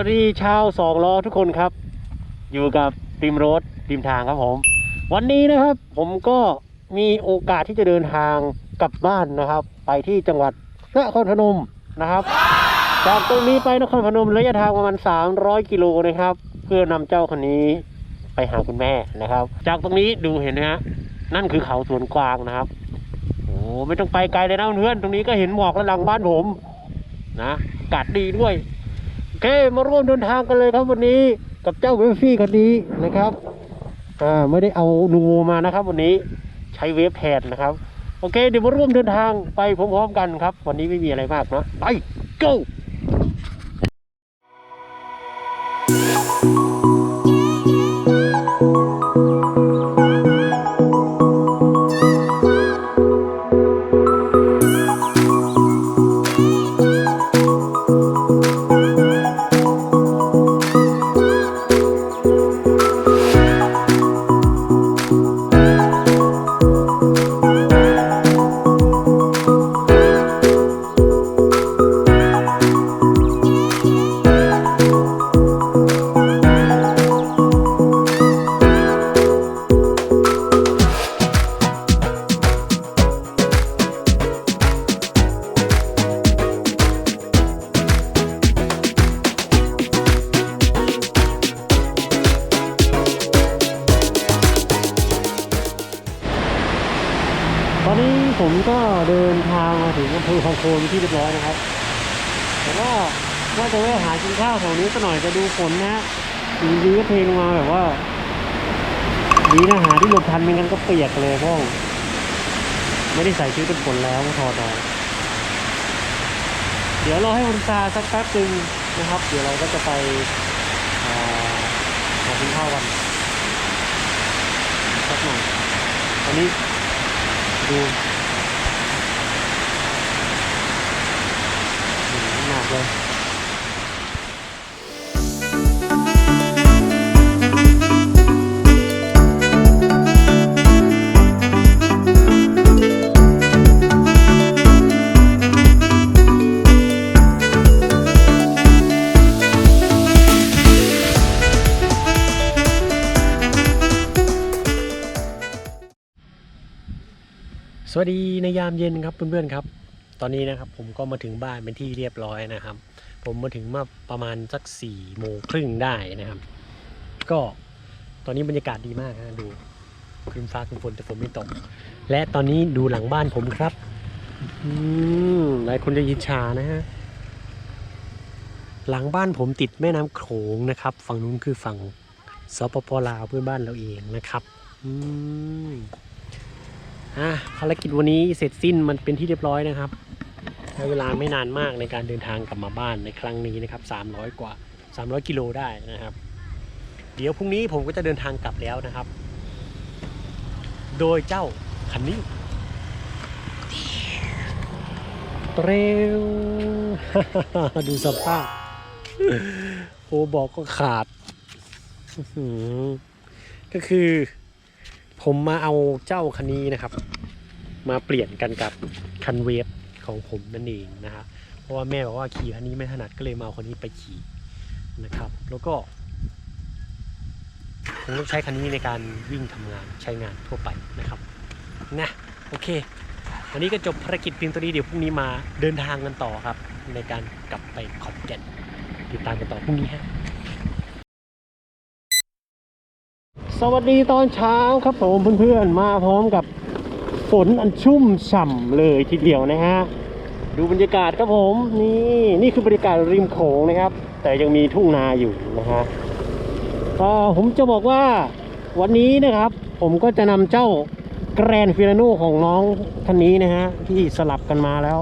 วัสดีชาวสองล้อทุกคนครับ อยู่กับริมรถริมทางครับผม วันนี้นะครับ ผมก็มีโอกาสที่จะเดินทางกลับบ้านนะครับ ไปที่จังหวัดนครพนมนะครับ จากตรงนี้ไปนครพนมระยะทางประมาณ 300 กิโลนะครับ เพื่อนำเจ้าคนนี้ไปหาคุณแม่นะครับ จากตรงนี้ดูเห็นไหมฮะนั่นคือเขาสวนกวางนะครับโอ้ไม่ต้องไปไกลเลยนะเพื่อนๆตรงนี้ก็เห็นหมอกแล้วหลังบ้านผม นะอากาศดีด้วย เคมาร่วมเดินทางกันเลยครับวันนี้กับเจ้าเวฟฟี่คันนี้นะครับอ่าไม่ได้เอานูโวมานะครับ วันนี้ใช้เวฟแทนนะครับ โอเค เดี๋ยวมาร่วมเดินทางไปพร้อมๆกันครับ วันนี้ไม่มีอะไรมากเนาะไป go มาถึงอคองโคนที่เรียบร้อยนะครับ แต่ว่าว่าจะแวะหากินข้าวแถวนี้สักหน่อยจะดูฝนนะอยู่ดีๆก็เทลงมาแบบว่า ดีนะหาที่หลบทันไม่งั้นก็เปียกเลยพ่อไม่ได้ใส่ชุดกันฝนแล้วก็ถอดออกเดี๋ยวเราให้มันซาสักแป๊บหนึ่งนะครับ เดี๋ยวเราก็จะไปหากินข้าวกันสักหน่อยตอนนี้ดูหนัก เลยสวัสดีในยามเย็นครับเพื่อนๆครับ ตอนนี้นะครับผมก็มาถึงบ้านเป็นที่เรียบร้อยนะครับ ผมมาถึงมาประมาณสักสี่โมงครึ่งได้นะครับ ก็ตอนนี้บรรยากาศดีมากนะดูครึ้มฟ้าครึ้มฝนแต่ฝนไม่ตก และตอนนี้ดูหลังบ้านผมครับอืมหลายคนจะยินชานะฮะหลังบ้านผมติดแม่น้ำโขงนะครับ ฝั่งนู้นคือฝั่งสปปลาวเพื่อนบ้านเราเองนะครับอืมอะภารกิจวันนี้เสร็จสิ้นมันเป็นที่เรียบร้อยนะครับ ช้เวลาไม่นานมากในการเดินทางกลับมาบ้านในครั้งนี้นะครับ 300 กว่า 300 กิโลได้นะครับ เดี๋ยวพรุ่งนี้ผมก็จะเดินทางกลับแล้วนะครับ โดยเจ้าคันนี้เร็วดูสภาพโอ้บอกก็ขาด ก็คือ ผมมาเอาเจ้าคันนี้นะครับ มาเปลี่ยนกันกับคันเวฟ ของผมนั่นเองนะฮะเพราะว่าแม่บอกว่าขี่คันนี้ไม่ถนัดก็เลยมาเอาคันนี้ไปขี่นะครับ แล้วก็ผมต้องใช้คันนี้ในการวิ่งทำงานใช้งานทั่วไปนะครับนะโอเค วันนี้ก็จบภารกิจเพียงตัวนี้เดี๋ยวพรุ่งนี้มาเดินทางกันต่อครับ ในการกลับไปขอนแก่นติดตามกันต่อพรุ่งนี้ฮะสวัสดีตอนเช้าครับผมเพื่อนๆมาพร้อมกับ ฝนอันชุ่มฉ่ำเลยทีเดียวนะฮะ ดูบรรยากาศครับผม นี่นี่คือบรรยากาศริมโขงนะครับ แต่ยังมีทุ่งนาอยู่นะฮะก็ผมจะบอกว่าวันนี้นะครับ ผมก็จะนำเจ้าแกรนฟิลาโนของน้องคันนี้นะฮะ ที่สลับกันมาแล้ว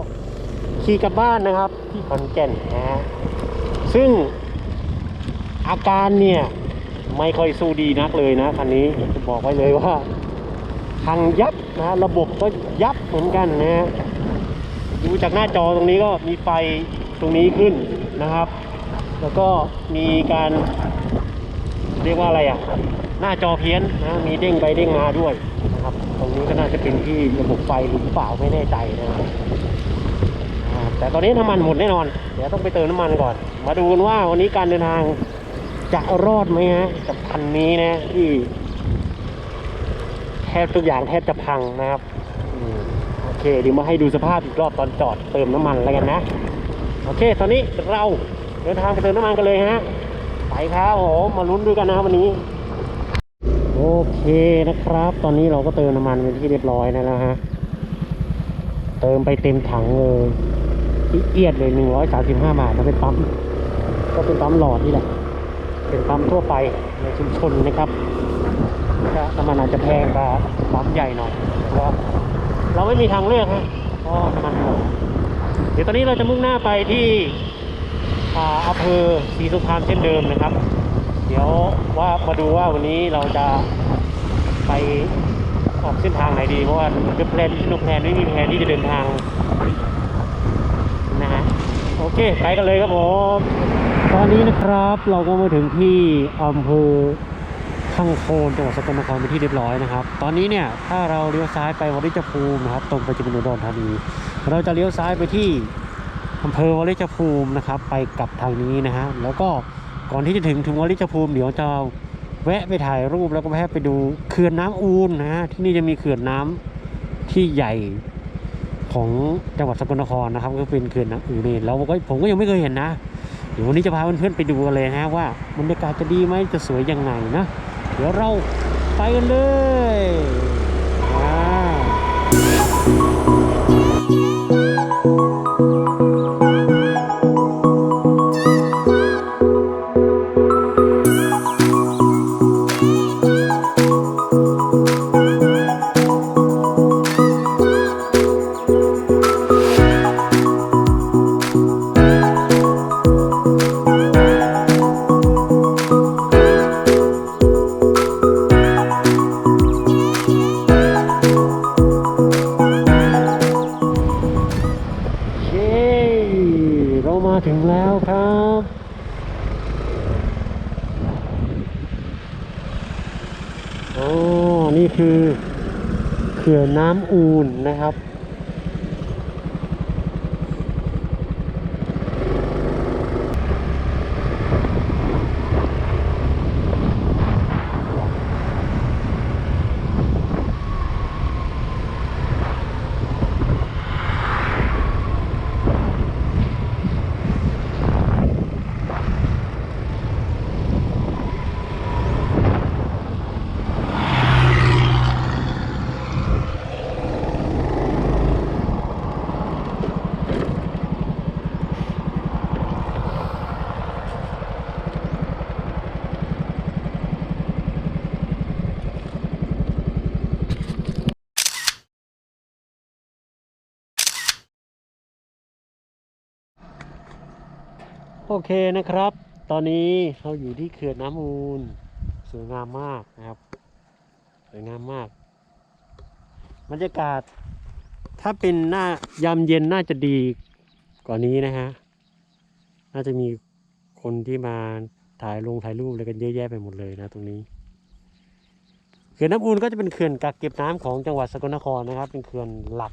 ขี่กลับบ้านนะครับ ที่ขอนแก่นนะฮะ ซึ่งอาการเนี่ยไม่ค่อยสู้ดีนักเลยนะคันนี้จะบอกไว้เลยว่าพังยับ นะระบบก็ยับเหมือนกันนะฮะดูจากหน้าจอตรงนี้ก็มีไฟตรงนี้ขึ้นนะครับ แล้วก็มีการเรียกว่าอะไรอะ หน้าจอเพี้ยนนะมีเด้งไปเด้งมาด้วยนะครับ ตรงนี้ก็น่าจะเป็นที่ระบบไฟหรือเปล่าไม่แน่ใจนะครับแต่ตอนนี้น้ำมันหมดแน่นอน เดี๋ยวต้องไปเติมน้ำมันก่อน มาดูกันว่าวันนี้การเดินทางจะรอดไหมฮะกับคันนี้นะที่ บทุกอย่างแทบจะพังนะครับอโอเคเดี๋ยวมาให้ดูสภาพอีกรอบตอนจอดเติมน้ำมันแล้วกันนะ โอเค ตอนนี้เราเดินทางไปเติมน้ำมันกันเลยฮะไปครับผมมาลุ้นด้วยกันนะวันนี้โอเคนะครับ ตอนนี้เราก็เติมน้ำมันเป็นที่เรียบร้อยนะแล้วฮะเติมไปเต็มถังเลยเอียดเลยหนึ่งร้อยสามสิบห้าบาทแล้วเป็นปั๊มก็เป็นปั๊มหลอดนี่แหละเป็นปั๊มทั่วไปในชุมชนนะครับ ก็น้ำมันอาจจะแพงกว่าปั๊มใหญ่หน่อยเพราเราไม่มีทางเลือกฮะเพราะน้ำมันหมดเดี๋ยวตอนนี้เราจะมุ่งหน้าไปที่อ่าอำเภอศรีสุพรรณเช่นเดิมนะครับ เดี๋ยวว่ามาดูว่าวันนี้เราจะไปออกเส้นทางไหนดีเพราะว่าคือแพลนที่นุแพลนไม่มีแพลนที่จะเดินทางนะฮะโอเค ไปกันเลยครับผม ตอนนี้นะครับเราก็มาถึงที่อำเภอ ข้างโคนจังหวัดสกลนครเป็นที่เรียบร้อยนะครับ ตอนนี้เนี่ยถ้าเราเลี้ยวซ้ายไปวริจภูมินะครับ ตรงไปจะเป็นอุดรธานี เราจะเลี้ยวซ้ายไปที่อำเภอวริจภูมินะครับ ไปกลับทางนี้นะฮะแล้วก็ก่อนที่จะถึงถึงวริจภูมิเดี๋ยวจะแวะไปถ่ายรูปแล้วก็แวะไปดูเขื่อนน้ำอูนนะฮะที่นี่จะมีเขื่อนน้ำที่ใหญ่ของจังหวัดสกลนครนะครับ ก็เป็นเขื่อนน้ำอูนนี่แล้วก็ผมก็ยังไม่เคยเห็นนะเดี๋ยววันนี้จะพาเพื่อนๆไปดูกันเลยนะว่าบรรยากาศจะดีไหมจะสวยยังไงนะ เดี๋ยวเราไปกันเลย ขื่อนน้ำอูนนะครับ โอเคนะครับ ตอนนี้เราอยู่ที่เขื่อนน้ำมูล สวยงามมากนะครับ สวยงามมากบรรยากาศ ถ้าเป็นหน้ายามเย็นน่าจะดีกว่านี้นะฮะ น่าจะมีคนที่มาถ่ายลงถ่ายรูปอะไรกันเยอะแยะไปหมดเลยนะ ตรงนี้ เขื่อนน้ำอูนก็จะเป็นเขื่อนกักเก็บน้ำของจังหวัดสกลนครนะครับ เป็นเขื่อนหลัก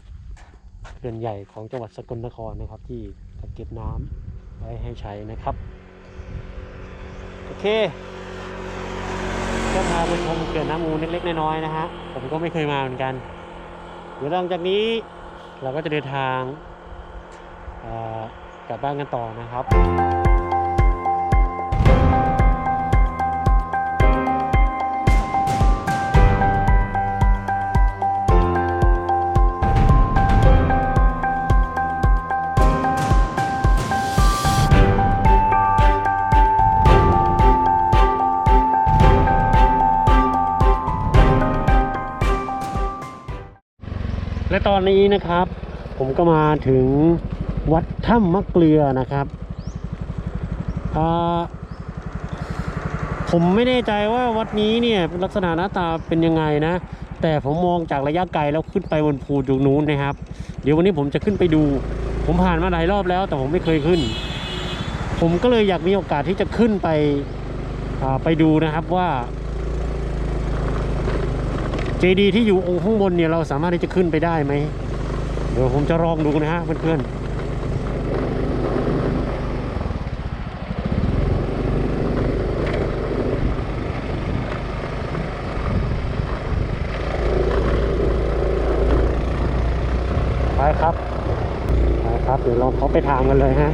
เขื่อนใหญ่ของจังหวัดสกลนครนะครับ ที่กักเก็บน้ำ ไว้ให้ใช้นะครับ โอเคก็พาไปชมเขื่อนน้ำมูลเล็กๆน้อยๆนะฮะ ผมก็ไม่เคยมาเหมือนกัน เดี๋ยวหลังจากนี้เราก็จะเดินทางกลับบ้านกันต่อนะครับ นี้นะครับ ผมก็มาถึงวัดถ้ำมะเกลือนะครับผมไม่แน่ใจว่าวัดนี้เนี่ยลักษณะหน้าตาเป็นยังไงนะ แต่ผมมองจากระยะไกลแล้วขึ้นไปบนภูตรงนู้นนะครับ เดี๋ยววันนี้ผมจะขึ้นไปดู ผมผ่านมาหลายรอบแล้ว แต่ผมไม่เคยขึ้น ผมก็เลยอยากมีโอกาสที่จะขึ้นไปไปดูนะครับว่า จดีที่อยู่องค์ข้างบนเนี่ยเราสามารถที่จะขึ้นไปได้ไหม เดี๋ยวผมจะลองดูนะฮะเพื่อนๆไปครับไปครับ เดี๋ยวเราเขาไปถามกันเลยฮะ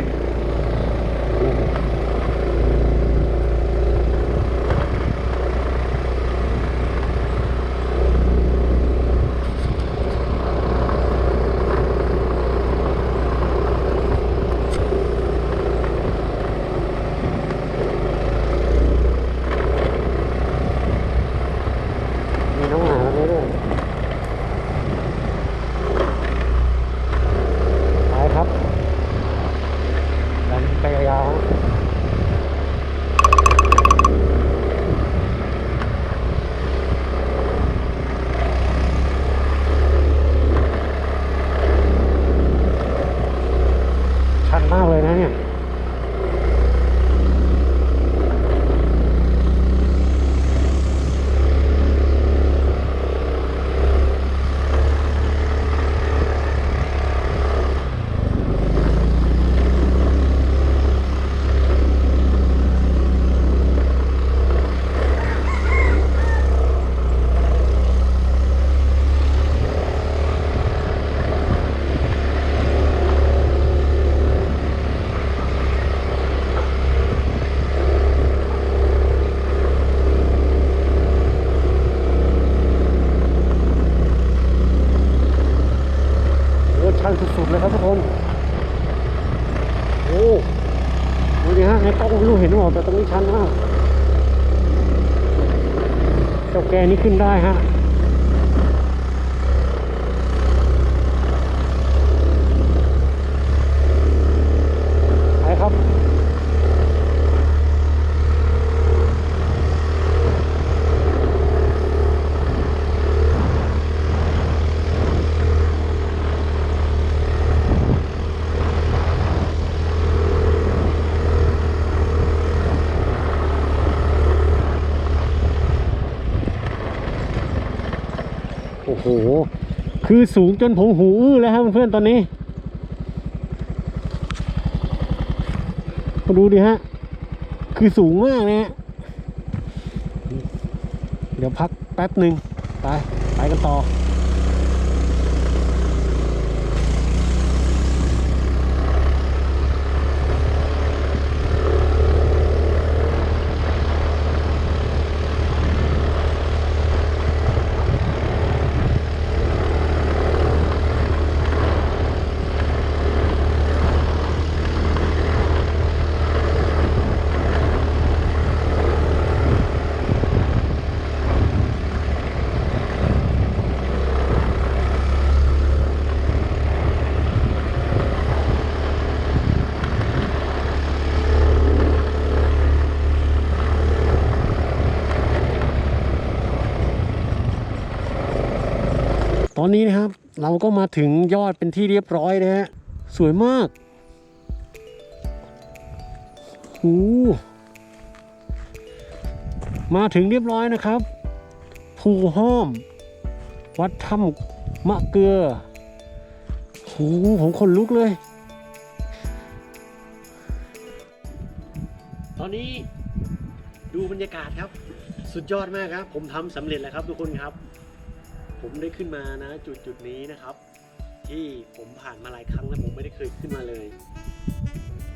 แกนี่ขึ้นได้ฮะ ไปครับ โอ้โห คือสูงจนผมหูอื้อแล้วครับเพื่อนๆตอนนี้มาดูดิฮะ คือสูงมากนะฮะเดี๋ยวพักแป๊บหนึ่งไป ไปกันต่อ ตอนนี้นะครับ เราก็มาถึงยอดเป็นที่เรียบร้อยนะฮะสวยมากโอ้มาถึงเรียบร้อยนะครับภูห้อม วัดถ้ำมะเกลือโอ้ผมขนลุกเลย ตอนนี้ดูบรรยากาศครับ สุดยอดมากครับ ผมทำสำเร็จแล้วครับทุกคนครับ ผมได้ขึ้นมานะจุดจุดนี้นะครับ ที่ผมผ่านมาหลายครั้งแล้วผมไม่ได้เคยขึ้นมาเลย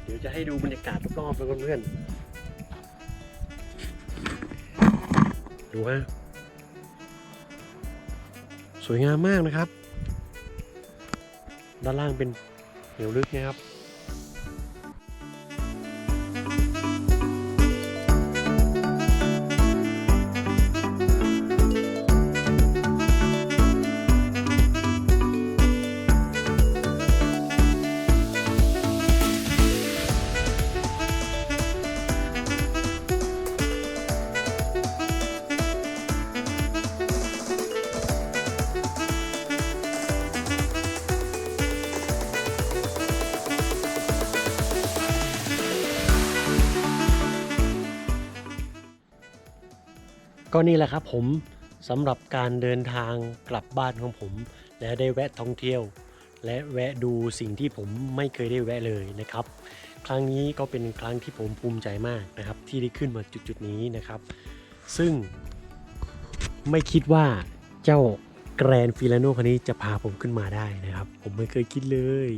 เดี๋ยวจะให้ดูบรรยากาศรอบๆไปเพื่อนๆดูฮะสวยงามมากนะครับ ด้านล่างเป็นเหวลึกนะครับ ก็นี่แหละครับผมสำหรับการเดินทางกลับบ้านของผม และได้แวะท่องเที่ยว และแวะดูสิ่งที่ผมไม่เคยได้แวะเลยนะครับ ครั้งนี้ก็เป็นครั้งที่ผมภูมิใจมากนะครับ ที่ได้ขึ้นมาจุดๆนี้นะครับ ซึ่งไม่คิดว่าเจ้าแกรนฟิลาโนคันนี้จะพาผมขึ้นมาได้นะครับ ผมไม่เคยคิดเลย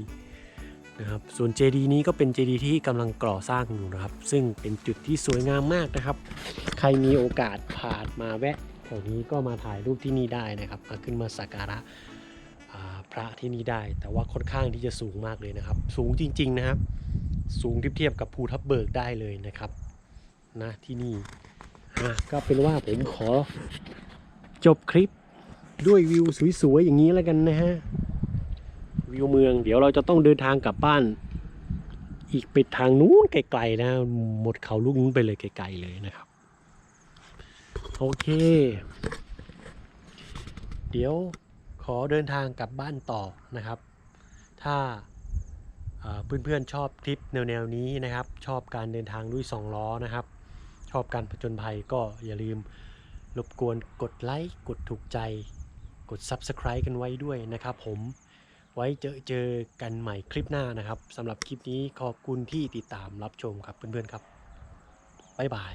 นะครับส่วนเจดีย์นี้ก็เป็นเจดีย์ที่กำลังก่อสร้างอยู่นะครับ ซึ่งเป็นจุดที่สวยงามมากนะครับ ใครมีโอกาสผ่านมาแวะแถวนี้ก็มาถ่ายรูปที่นี่ได้นะครับมาขึ้นมาสักการะพระที่นี่ได้ แต่ว่าค่อนข้างที่จะสูงมากเลยนะครับ สูงจริง ๆนะครับ สูงเทียบกับภูทับเบิกได้เลยนะครับนะที่นี่ก็เป็นว่าผมขอจบคลิปด้วยวิวสวยๆอย่างนี้แล้วกันนะฮะ วิวเมือง เดี๋ยวเราจะต้องเดินทางกลับบ้าน อีกไปทางนู้นไกลๆนะ หมดเขาลูกนู้นไปเลยไกลๆเลยนะครับ โอเค เดี๋ยวขอเดินทางกลับบ้านต่อนะครับ ถ้าเพื่อนๆชอบคลิปแนวๆนี้นะครับ ชอบการเดินทางด้วย 2 ล้อนะครับ ชอบการผจญภัยก็อย่าลืมรบกวนกดไลค์ กดถูกใจ กด Subscribe กันไว้ด้วยนะครับผม ไว้เจอเจอกันใหม่คลิปหน้านะครับสำหรับคลิปนี้ขอบคุณที่ติดตามรับชมครับเพื่อนๆครับ บ๊ายบาย